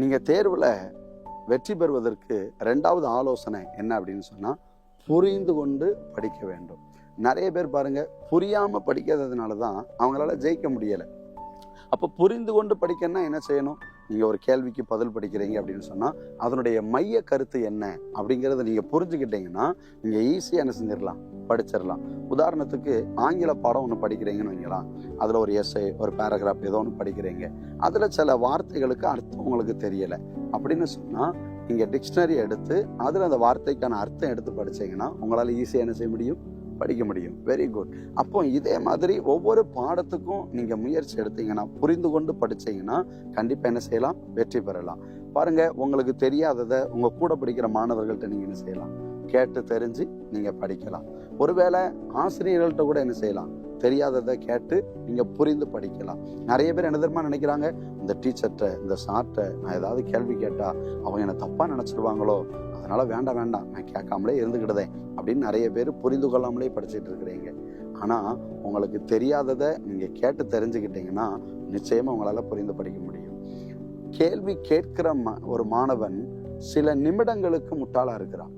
நீங்கள் தேர்வில் வெற்றி பெறுவதற்கு ரெண்டாவது ஆலோசனை என்ன அப்படின்னு சொன்னால் புரிந்து கொண்டு படிக்க வேண்டும். நிறைய பேர் பாருங்க புரியாமல் படிக்காததுனால தான் அவங்களால ஜெயிக்க முடியலை. அப்போ புரிந்து கொண்டு படிக்கணும்னா என்ன செய்யணும்? நீங்கள் ஒரு கேள்விக்கு பதில் படிக்கிறீங்க அப்படின்னு சொன்னால் அதனுடைய மைய கருத்து என்ன அப்படிங்கிறத நீங்கள் புரிஞ்சுக்கிட்டீங்கன்னா நீங்கள் ஈஸியாக என்ன செஞ்சிடலாம் படிச்சிடலாம். உதாரணத்துக்கு ஆங்கில பாடம் ஒன்று படிக்கிறீங்கன்னு வைங்களேன். அதில் ஒரு எஸ்ஐ ஒரு பேராகிராஃப் ஏதோ ஒன்று படிக்கிறீங்க. அதில் சில வார்த்தைகளுக்கு அர்த்தம் உங்களுக்கு தெரியலை அப்படின்னு சொன்னால் நீங்கள் டிக்ஷனரி எடுத்து அதில் அந்த வார்த்தைக்கான அர்த்தம் எடுத்து படிச்சீங்கன்னா உங்களால் ஈஸியாக என்ன செய்ய முடியும்? படிக்க முடியும். வெரி குட் அப்போ இதே மாதிரி ஒவ்வொரு பாடத்துக்கும் நீங்கள் முயற்சி எடுத்தீங்கன்னா புரிந்து கொண்டு படிச்சீங்கன்னா கண்டிப்பாக என்ன செய்யலாம்? வெற்றி பெறலாம். பாருங்க உங்களுக்கு தெரியாததை உங்க கூட படிக்கிற மாணவர்கள்ட்ட நீங்க என்ன செய்யலாம்? கேட்டு தெரிஞ்சு நீங்க படிக்கலாம். ஒருவேளை ஆசிரியர்கள்ட்ட கூட என்ன செய்யலாம்? தெரியாததை கேட்டு நீங்கள் புரிந்து படிக்கலாம். நிறைய பேர் என்ன தெரியுமா நினைக்கிறாங்க? இந்த டீச்சர்கிட்ட இந்த சார்ட்ட நான் ஏதாவது கேள்வி கேட்டால் அவங்க என்னை தப்பாக நினச்சிடுவாங்களோ அதனால் வேண்டாம் வேண்டாம். நான் கேட்காமலே இருந்துக்கிட்டதேன் அப்படின்னு நிறைய பேர் புரிந்து கொள்ளாமலே படிச்சுட்டு இருக்கிறீங்க. ஆனால் உங்களுக்கு தெரியாததை நீங்கள் கேட்டு தெரிஞ்சுக்கிட்டீங்கன்னா நிச்சயமாக உங்களால் புரிந்து படிக்க முடியும். கேள்வி கேட்கிற ம- ஒரு மாணவன் சில நிமிடங்களுக்கு முட்டாளாக இருக்கிறான்.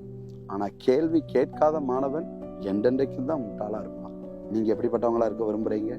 ஆனால் கேள்வி கேட்காத மாணவன் என்றென்றைக்கும் தான் முட்டாளாக இருப்பான். நீங்கள் எப்படிப்பட்டவங்களா இருக்க விரும்புகிறீங்க